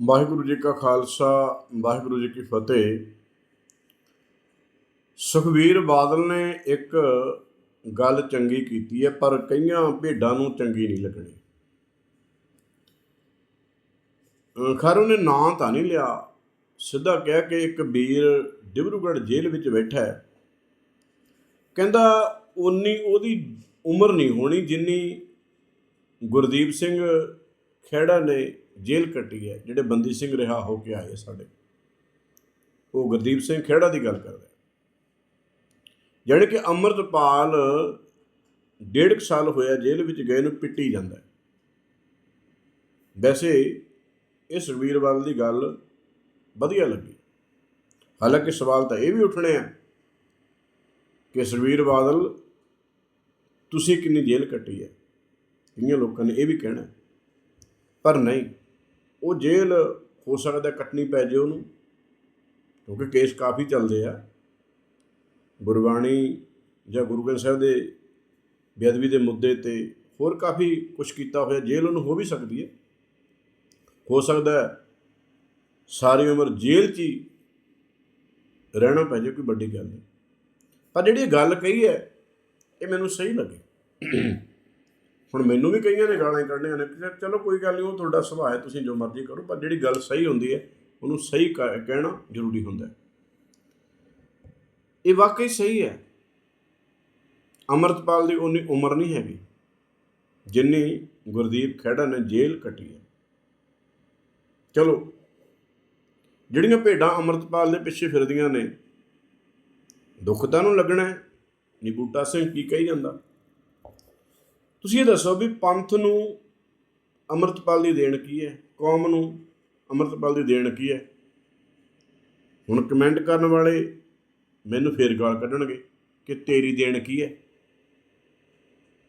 ਵਾਹਿਗੁਰੂ ਜੀ ਕਾ ਖਾਲਸਾ, ਵਾਹਿਗੁਰੂ ਜੀ ਕੀ ਫਤਿਹ। ਸੁਖਵੀਰ ਬਾਦਲ ਨੇ ਇੱਕ ਗੱਲ ਚੰਗੀ ਕੀਤੀ ਹੈ, ਪਰ ਕਈਆਂ ਭੇਡਾਂ ਨੂੰ ਚੰਗੀ ਨਹੀਂ ਲੱਗਣੀ। ਅਹ ਖੈਰ ਉਹਨੇ ਨਾਂ ਤਾਂ ਨਹੀਂ ਲਿਆ। ਸਿੱਧਾ ਕਹਿ ਕੇ ਇੱਕ ਵੀਰ ਡਿਬਰੂਗੜ੍ਹ ਜੇਲ੍ਹ ਵਿੱਚ ਬੈਠਾ ਹੈ। ਕਹਿੰਦਾ, ਉਨੀ ਉਹਦੀ ਉਮਰ ਨਹੀਂ ਹੋਣੀ ਜਿੰਨੀ ਗੁਰਦੀਪ ਸਿੰਘ ਖੇੜਾ ਨੇ ਜੇਲ੍ਹ ਕੱਟੀ ਹੈ, ਜਿਹੜੇ ਬੰਦੀ ਸਿੰਘ ਰਿਹਾ ਹੋ ਕੇ ਆਏ ਸਾਡੇ। ਉਹ ਗੁਰਦੀਪ ਸਿੰਘ ਖੇੜਾ ਦੀ ਗੱਲ ਕਰਦਾ ਹੈ। ਜਿਹੜੇ ਕਿ ਅੰਮ੍ਰਿਤਪਾਲ ਡੇਢ ਕੁ ਸਾਲ ਹੋਇਆ ਜੇਲ੍ਹ ਵਿੱਚ ਗਏ ਨੂੰ ਪਿੱਟੀ ਜਾਂਦਾ ਵੈਸੇ ਇਹ ਸੁਖਬੀਰ ਬਾਦਲ ਦੀ ਗੱਲ ਵਧੀਆ ਲੱਗੀ। ਹਾਲਾਂਕਿ ਸਵਾਲ ਤਾਂ ਇਹ ਵੀ ਉੱਠਣੇ ਆ ਕਿ ਸੁਖਬੀਰ ਬਾਦਲ ਤੁਸੀਂ ਕਿੰਨੀ ਜੇਲ੍ਹ ਕੱਟੀ ਹੈ? ਕਈਆਂ ਲੋਕਾਂ ਨੇ ਇਹ ਵੀ ਕਹਿਣਾ ਪਰ ਨਹੀਂ। ਉਹ ਜੇਲ੍ਹ ਹੋ ਸਕਦਾ ਕੱਟਣੀ ਪੈ ਜੇ ਉਹਨੂੰ, ਕਿਉਂਕਿ ਕੇਸ ਕਾਫੀ ਚੱਲਦੇ ਆ। ਗੁਰਬਾਣੀ ਜਾਂ ਗੁਰੂ ਗ੍ਰੰਥ ਸਾਹਿਬ ਦੇ ਬੇਅਦਬੀ ਦੇ ਮੁੱਦੇ ਤੇ ਹੋਰ ਕਾਫੀ ਕੁਝ ਕੀਤਾ ਹੋਇਆ, ਜੇਲ੍ਹ ਉਹਨੂੰ ਹੋ ਵੀ ਸਕਦੀ ਹੈ। ਹੋ ਸਕਦਾ ਸਾਰੀ ਉਮਰ ਜੇਲ੍ਹ 'ਚ ਹੀ ਰਹਿਣਾ ਪੈ ਜੇ, ਕੋਈ ਵੱਡੀ ਗੱਲ ਨਹੀਂ। ਪਰ ਜਿਹੜੀ ਇਹ ਗੱਲ ਕਹੀ ਹੈ, ਇਹ ਮੈਨੂੰ ਸਹੀ ਲੱਗੀ। ਹੁਣ ਮੈਨੂੰ ਵੀ ਕਈਆਂ ਨੇ ਗਾਲਾਂ ਕੱਢਣੀਆਂ ਨੇ, ਕਿ ਚਲੋ ਕੋਈ ਗੱਲ ਨਹੀਂ, ਉਹ ਤੁਹਾਡਾ ਸੁਭਾਅ ਹੈ, ਤੁਸੀਂ ਜੋ ਮਰਜ਼ੀ ਕਰੋ, ਪਰ ਜਿਹੜੀ ਗੱਲ ਸਹੀ ਹੁੰਦੀ ਹੈ, ਉਹਨੂੰ ਸਹੀ ਕ- ਕਹਿਣਾ ਜ਼ਰੂਰੀ ਹੁੰਦਾ ਹੈ। ਇਹ ਵਾਕਈ ਸਹੀ ਹੈ। ਅਮਰਤਪਾਲ ਦੀ ਉਨੀ ਉਮਰ ਨਹੀਂ ਹੈਗੀ, ਜਿੰਨੀ ਗੁਰਦੀਪ ਖੇੜਾ ਨੇ ਜੇਲ੍ਹ ਕੱਟੀ ਹੈ। ਚਲੋ, ਜਿਹੜੀਆਂ ਭੇਡਾਂ ਅਮਰਤਪਾਲ ਦੇ ਪਿੱਛੇ ਫਿਰਦੀਆਂ ਨੇ, ਦੁੱਖ ਤਾਂ ਨੂੰ ਲੱਗਣਾ ਹੈ ਨੀ ਬੂਟਾ ਸਿੰਘ ਕੀ ਕਹੀ ਜਾਂਦਾ? ਤੁਸੀਂ ਇਹ ਦੱਸੋ ਵੀ ਪੰਥ ਨੂੰ ਅੰਮ੍ਰਿਤਪਾਲ ਦੀ ਦੇਣ ਕੀ ਹੈ? ਕੌਮ ਨੂੰ ਅੰਮ੍ਰਿਤਪਾਲ ਦੀ ਦੇਣ ਕੀ ਹੈ? ਹੁਣ ਕਮੈਂਟ ਕਰਨ ਵਾਲੇ ਮੈਨੂੰ ਫੇਰ ਗਾਲ ਕੱਢਣਗੇ ਕਿ ਤੇਰੀ ਦੇਣ ਕੀ ਹੈ?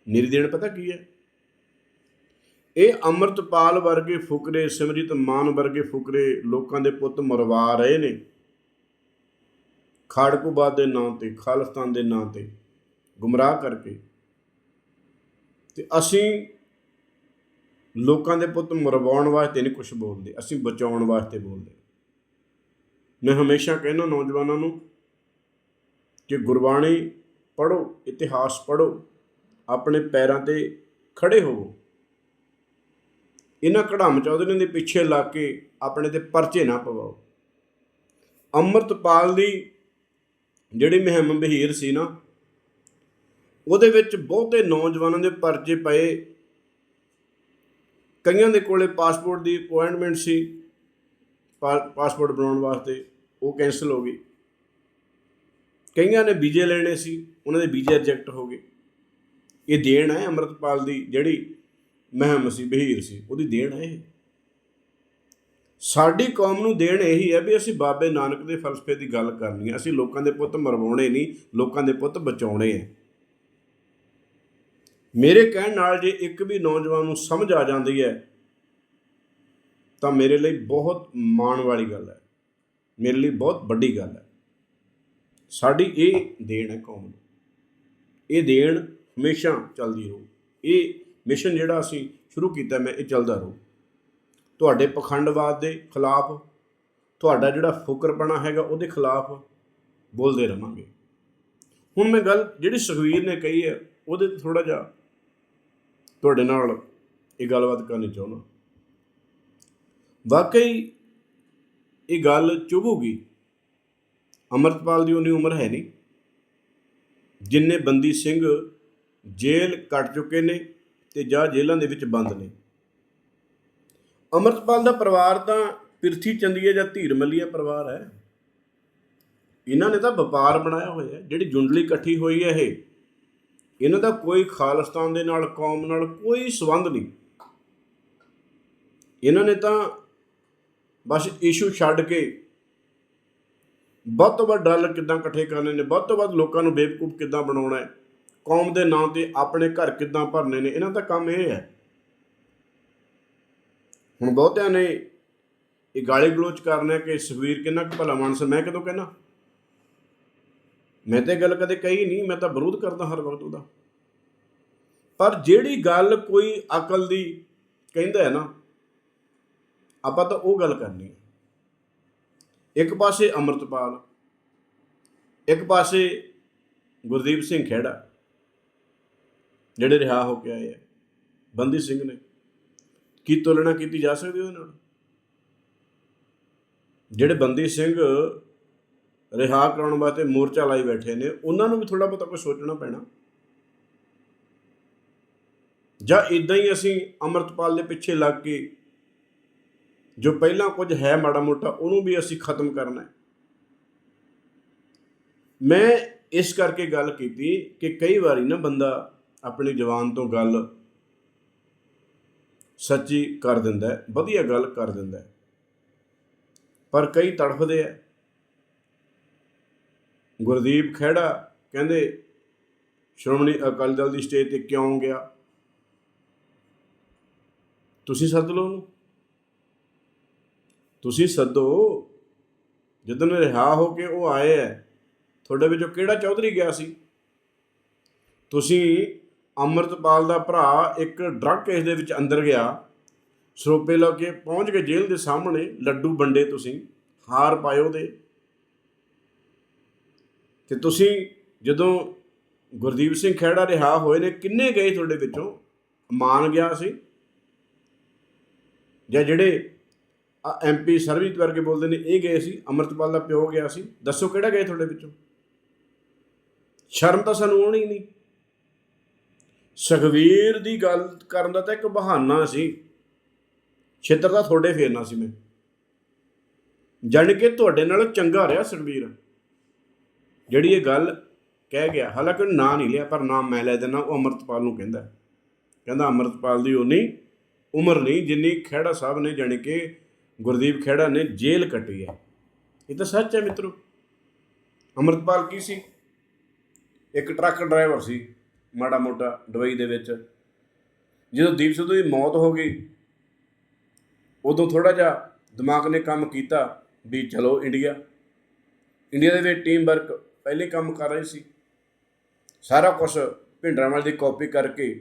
ਮੇਰੀ ਦੇਣ ਪਤਾ ਕੀ ਹੈ? ਇਹ ਅੰਮ੍ਰਿਤਪਾਲ ਵਰਗੇ ਫੁਕਰੇ, ਸਿਮਰਿਤ ਮਾਨ ਵਰਗੇ ਫੁਕਰੇ ਲੋਕਾਂ ਦੇ ਪੁੱਤ ਮਰਵਾ ਰਹੇ ਨੇ। ਖਾੜਕੂਬਾਦ ਦੇ ਨਾਂ ਤੇ, ਖਾਲਿਸਤਾਨ ਦੇ ਨਾਂ ਤੇ ਗੁੰਮਰਾਹ ਕਰਕੇ ਤੇ ਅਸੀਂ ਲੋਕਾਂ ਦੇ ਪੁੱਤ ਮਰਵਾਉਣ ਵਾਸਤੇ ਨਹੀਂ ਕੁਝ ਬੋਲਦੇ, ਅਸੀਂ ਬਚਾਉਣ ਵਾਸਤੇ ਬੋਲਦੇ। ਮੈਂ ਹਮੇਸ਼ਾ ਕਹਿੰਦਾ ਨੌਜਵਾਨਾਂ ਨੂੰ ਕਿ ਗੁਰਬਾਣੀ ਪੜੋ ਇਤਿਹਾਸ ਪੜੋ ਆਪਣੇ ਪੈਰਾਂ ਤੇ ਖੜੇ ਹੋਵੋ। ਇਹਨਾਂ ਕੜਾਮ ਚੌਧਰੀਆਂ ਦੇ ਪਿੱਛੇ ਲੱਗ ਕੇ ਆਪਣੇ ਤੇ ਪਰਚੇ ਨਾ ਪਵਾਓ। ਅੰਮ੍ਰਿਤਪਾਲ ਦੀ ਜਿਹੜੀ ਮੁਹਿੰਮ ਬਹੀਰ ਸੀ ਨਾ ਉਹਦੇ ਵਿੱਚ ਬਹੁਤੇ ਨੌਜਵਾਨਾਂ ਦੇ ਪਰਚੇ ਪਏ। ਕਈਆਂ ਦੇ ਕੋਲੇ ਪਾਸਪੋਰਟ ਦੀ ਅਪਾਇੰਟਮੈਂਟ ਸੀ, ਪਾ- ਪਾਸਪੋਰਟ ਬਣਾਉਣ ਵਾਸਤੇ, ਉਹ ਕੈਨਸਲ ਹੋ ਗਈ। ਕਈਆਂ ਨੇ ਵੀਜ਼ੇ ਲੈਣੇ ਸੀ, ਉਹਨਾਂ ਦੇ ਵੀਜ਼ੇ ਰਿਜੈਕਟ ਹੋ ਗਏ। ਇਹ ਦੇਣ ਹੈ ਅੰਮ੍ਰਿਤਪਾਲ ਦੀ, ਜਿਹੜੀ ਮਹਿਮ ਸੀ, ਬਹੀਰ ਸੀ, ਉਹਦੀ ਦੇਣ ਹੈ ਇਹ ਸਾਡੀ ਕੌਮ ਨੂੰ ਦੇਣ ਇਹੀ ਹੈ ਵੀ ਅਸੀਂ ਬਾਬੇ ਨਾਨਕ ਦੇ ਫਲਸਫੇ ਦੀ ਗੱਲ ਕਰਨੀ ਹੈ। ਅਸੀਂ ਲੋਕਾਂ ਦੇ ਪੁੱਤ ਮਰਵਾਉਣੇ ਨਹੀਂ, ਲੋਕਾਂ ਦੇ ਪੁੱਤ ਬਚਾਉਣੇ ਹੈ। ਮੇਰੇ ਕਹਿਣ ਨਾਲ ਜੇ ਇੱਕ ਵੀ ਨੌਜਵਾਨ ਨੂੰ ਸਮਝ ਆ ਜਾਂਦੀ ਹੈ, ਤਾਂ ਮੇਰੇ ਲਈ ਬਹੁਤ ਮਾਣ ਵਾਲੀ ਗੱਲ ਹੈ। ਮੇਰੇ ਲਈ ਬਹੁਤ ਵੱਡੀ ਗੱਲ ਹੈ। ਸਾਡੀ ਇਹ ਦੇਣ ਹੈ ਕੌਮ ਨੂੰ। ਇਹ ਦੇਣ ਹਮੇਸ਼ਾ ਚੱਲਦੀ ਰਹੂ। ਇਹ ਮਿਸ਼ਨ ਜਿਹੜਾ ਅਸੀਂ ਸ਼ੁਰੂ ਕੀਤਾ, ਮੈਂ ਇਹ ਚੱਲਦਾ ਰਹੂ। ਤੁਹਾਡੇ ਪਖੰਡਵਾਦ ਦੇ ਖਿਲਾਫ, ਤੁਹਾਡਾ ਜਿਹੜਾ ਫੁਕਰਪਣਾ ਹੈਗਾ, ਉਹਦੇ ਖਿਲਾਫ ਬੋਲਦੇ ਰਵਾਂਗੇ। ਹੁਣ ਮੈਂ ਗੱਲ ਜਿਹੜੀ ਸੁਖਵੀਰ ਨੇ ਕਹੀ ਹੈ, ਉਹਦੇ ਤੇ ਥੋੜਾ ਜਿਹਾ ਤੁਹਾਡੇ ਨਾਲ ਇਹ ਗੱਲਬਾਤ ਕਰਨੀ ਚਾਹੁੰਦਾ। ਵਾਕਈ ਇਹ ਗੱਲ ਚੁਭੂਗੀ। ਅਮਰਤਪਾਲ ਦੀ ਉਨੀ ਉਮਰ ਹੈ ਨਹੀਂ। ਜਿੰਨੇ ਬੰਦੀ ਸਿੰਘ ਜੇਲ੍ਹ ਕੱਟ ਚੁੱਕੇ ਨੇ ਤੇ ਜਾਂ ਜੇਲ੍ਹਾਂ ਦੇ ਵਿੱਚ ਬੰਦ ਨੇ। ਅਮਰਤਪਾਲ ਦਾ ਪਰਿਵਾਰ ਤਾਂ ਪਿਰਥੀ ਚੰਦੀਏ ਜਾਂ ਧੀਰ ਮੱਲੀਆ ਪਰਿਵਾਰ ਹੈ। ਇਹਨਾਂ ਨੇ ਤਾਂ ਵਪਾਰ ਬਣਾਇਆ ਹੋਇਆ ਜਿਹੜੀ ਜੁੰਡਲੀ ਇਕੱਠੀ ਹੋਈ ਹੈ ਇਹ ਇਹਨਾਂ ਦਾ ਕੋਈ ਖਾਲਿਸਤਾਨ ਦੇ ਨਾਲ, ਕੌਮ ਨਾਲ ਕੋਈ ਸਬੰਧ ਨਹੀਂ। ਇਹਨਾਂ ਨੇ ਤਾਂ ਬਸ ਇਸ਼ੂ ਛੱਡ ਕੇ ਵੱਧ ਤੋਂ ਵੱਧ ਡਾਲਰ ਕਿੱਦਾਂ ਇਕੱਠੇ ਕਰਨੇ ਨੇ, ਵੱਧ ਤੋਂ ਵੱਧ ਲੋਕਾਂ ਨੂੰ ਬੇਵਕੂਫ ਕਿੱਦਾਂ ਬਣਾਉਣਾ ਹੈ, ਕੌਮ ਦੇ ਨਾਂ ਤੇ ਆਪਣੇ ਘਰ ਕਿੱਦਾਂ ਭਰਨੇ ਨੇ, ਇਹਨਾਂ ਦਾ ਕੰਮ ਇਹ ਹੈ। ਹੁਣ ਬਹੁਤਿਆਂ ਨੇ ਇਹ ਗਾਲੀ ਗਲੋਚ ਕਰਨਾ ਕਿ ਸੁਖਵੀਰ ਕਿੰਨਾ ਕੁ ਭਲਾ ਮਾਨਸ ਮੈਂ ਕਦੋਂ ਕਹਿਣਾ ਮੈਂ ਤੇ ਗੱਲ ਕਦੇ ਕਹੀ ਨਹੀਂ, ਮੈਂ ਤਾਂ ਵਿਰੋਧ ਕਰਦਾ ਹਰ ਵਕਤ ਉਹਦਾ। ਪਰ ਜਿਹੜੀ ਗੱਲ ਕੋਈ ਅਕਲ ਦੀ ਕਹਿੰਦਾ ਹੈ ਨਾ, ਆਪਾਂ ਤਾਂ ਉਹ ਗੱਲ ਕਰਨੀ ਹੈ। ਇੱਕ ਪਾਸੇ ਅਮਰਤਪਾਲ, ਇੱਕ ਪਾਸੇ ਗੁਰਦੀਪ ਸਿੰਘ ਖੇੜਾ ਜਿਹੜੇ ਰਿਹਾ ਹੋ ਕੇ ਆਏ ਆ, ਬੰਦੀ ਸਿੰਘ ਨੇ। ਕੀ ਤੁਲਨਾ ਕੀਤੀ ਜਾ ਸਕਦੀ ਉਹਦੇ ਨਾਲ? ਜਿਹੜੇ ਬੰਦੀ ਸਿੰਘ ਰਿਹਾ ਕਰਾਉਣ ਵਾਸਤੇ ਮੋਰਚਾ ਲਾਈ ਬੈਠੇ ਨੇ, ਉਹਨਾਂ ਨੂੰ ਵੀ ਥੋੜਾ ਬਹੁਤਾ ਕੁਝ ਸੋਚਣਾ ਪੈਣਾ। ਜਾਂ ਇਦਾਂ ਹੀ ਅਸੀਂ ਅਮਰਤਪਾਲ ਦੇ ਪਿੱਛੇ ਲੱਗ ਕੇ ਜੋ ਪਹਿਲਾਂ ਕੁਝ ਹੈ ਮਾੜਾ ਮੋਟਾ, ਉਹਨੂੰ ਵੀ ਅਸੀਂ ਖਤਮ ਕਰਨਾ ਹੈ। ਮੈਂ ਇਸ ਕਰਕੇ ਗੱਲ ਕੀਤੀ ਕਿ ਕਈ ਵਾਰੀ ਨਾ ਬੰਦਾ ਆਪਣੀ ਜਵਾਨ ਤੋਂ ਗੱਲ ਸੱਚੀ ਕਰ ਦਿੰਦਾ ਹੈ, ਵਧੀਆ ਗੱਲ ਕਰ ਦਿੰਦਾ ਹੈ। ਪਰ ਕਈ ਤੜਫਦੇ ਆ। ਗੁਰਦੀਪ ਖਹਿੜਾ ਕਹਿੰਦੇ, ਸ਼੍ਰੋਮਣੀ ਅਕਾਲੀ ਦਲ ਦੀ ਸਟੇਜ ਤੇ ਕਿਉਂ ਗਿਆ? ਤੁਸੀਂ ਸੱਦ ਲਓ ਉਹਨੂੰ। ਤੁਸੀਂ ਸੱਦੋ। ਜਦੋਂ ਰਿਹਾ ਹੋ ਕੇ ਉਹ ਆਏ ਹੈ ਤੁਹਾਡੇ ਵਿੱਚੋਂ ਕਿਹੜਾ ਚੌਧਰੀ ਗਿਆ ਸੀ? ਤੁਸੀਂ ਅਮਰਤਪਾਲ ਦਾ ਭਰਾ ਇੱਕ ਡਰੱਗ ਕੇਸ ਦੇ ਵਿੱਚ ਅੰਦਰ ਗਿਆ, ਸਰੋਪੇ ਲਾ ਕੇ ਪਹੁੰਚ ਕੇ ਜੇਲ੍ਹ ਦੇ ਸਾਹਮਣੇ, ਲੱਡੂ ਵੰਡੇ ਤੁਸੀਂ, ਹਾਰ ਪਾਇਓ ਦੇ ਤੇ ਤੁਸੀਂ ਜਦੋਂ ਗੁਰਦੀਪ ਸਿੰਘ ਖਹਿੜਾ ਰਿਹਾ ਹੋਏ ਨੇ, ਕਿੰਨੇ ਗਏ ਤੁਹਾਡੇ ਵਿੱਚੋਂ? ਮਾਨ ਗਿਆ ਸੀ? ਜਾਂ ਜਿਹੜੇ ਐਮਪੀ ਸਰਵਿਸ ਵਰਗੇ ਬੋਲਦੇ ਨੇ, ਇਹ ਗਏ ਸੀ? ਅਮਰਤਪਾਲ ਦਾ ਪਿਓ ਗਿਆ ਸੀ? ਦੱਸੋ ਕਿਹੜਾ ਗਏ ਤੁਹਾਡੇ ਵਿੱਚੋਂ? ਸ਼ਰਮ ਤਾਂ ਸਾਨੂੰ ਆਉਣੀ ਨਹੀਂ। ਸੁਖਵੀਰ ਦੀ ਗੱਲ ਕਰਨ ਦਾ ਤਾਂ ਇੱਕ ਬਹਾਨਾ ਸੀ। ਛੇਤਰ ਦਾ ਤੁਹਾਡੇ ਫੇਰਨਾ ਸੀ ਮੈਂ। ਜਾਣ ਕੇ ਤੁਹਾਡੇ ਨਾਲ ਚੰਗਾ ਰਿਹਾ ਸੁਖਵੀਰ। ਜਿਹੜੀ ਇਹ ਗੱਲ ਕਹਿ ਗਿਆ, ਹਾਲਾਂਕਿ ਉਹਨੇ ਨਾਂ ਨਹੀਂ ਲਿਆ, ਪਰ ਨਾਮ ਮੈਂ ਲੈ ਦੇਣਾ ਉਹ ਅਮਰਤਪਾਲ ਨੂੰ ਕਹਿੰਦਾ ਕਹਿੰਦਾ ਅਮਰਤਪਾਲ ਦੀ ਉਨੀ ਉਮਰ ਨਹੀਂ, ਜਿੰਨੀ ਖਹਿੜਾ ਸਾਹਿਬ ਨੇ, ਜਾਣੀ ਕਿ ਗੁਰਦੀਪ ਖਹਿੜਾ ਨੇ ਜੇਲ੍ਹ ਕੱਟੀ ਹੈ। ਇਹ ਤਾਂ ਸੱਚ ਹੈ ਮਿੱਤਰੋ। ਅਮਰਤਪਾਲ ਕੀ ਸੀ? ਇੱਕ ਟਰੱਕ ਡਰਾਈਵਰ ਸੀ, ਮਾੜਾ ਮੋਟਾ ਦੁਬਈ ਦੇ ਵਿੱਚ। ਜਦੋਂ ਦੀਪ ਸਿੱਧੂ ਦੀ ਮੌਤ ਹੋ ਗਈ, ਉਦੋਂ ਥੋੜਾ ਜਿਹਾ ਦਿਮਾਗ ਨੇ ਕੰਮ ਕੀਤਾ ਵੀ ਚਲੋ ਇੰਡੀਆ। ਇੰਡੀਆ ਦੇ ਵਿੱਚ ਟੀਮ ਵਰਕ ਪਹਿਲੇ ਕੰਮ ਕਰ ਰਹੇ ਸੀ। ਸਾਰਾ ਕੁਝ ਭਿੰਡਰਾਂਵਾਲ ਦੀ ਕਾਪੀ ਕਰਕੇ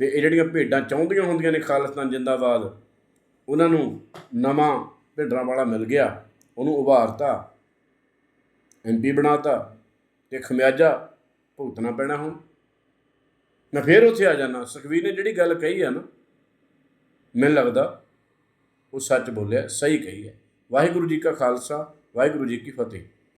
ਤੇ ਇਹ ਜਿਹੜੀਆਂ ਭੇਡਾਂ ਚਾਹੁੰਦੀਆਂ ਹੁੰਦੀਆਂ ਨੇ ਖਾਲਿਸਤਾਨ ਜਿੰਦਾਬਾਦ, ਉਹਨਾਂ ਨੂੰ ਨਵਾਂ ਭਿੰਡਰਾਂਵਾਲਾ ਮਿਲ ਗਿਆ। ਉਹਨੂੰ ਉਭਾਰਤਾ ਐਮਪੀ ਬਣਾਤਾ ਤੇ ਖਮਿਆਜਾ ਭੁਗਤਣਾ ਪੈਣਾ ਹੁਣ। ਮੈਂ ਫੇਰ ਉੱਥੇ ਆ ਜਾਣਾ ਸੁਖਵੀਰ ਨੇ ਜਿਹੜੀ ਗੱਲ ਕਹੀ ਆ ਨਾ, ਮੈਨੂੰ ਲੱਗਦਾ ਉਹ ਸੱਚ ਬੋਲਿਆ, ਸਹੀ ਕਹੀ ਹੈ ਵਾਹਿਗੁਰੂ ਜੀ ਕਾ ਖਾਲਸਾ, ਵਾਹਿਗੁਰੂ ਜੀ ਕੀ ਫਤਿਹ।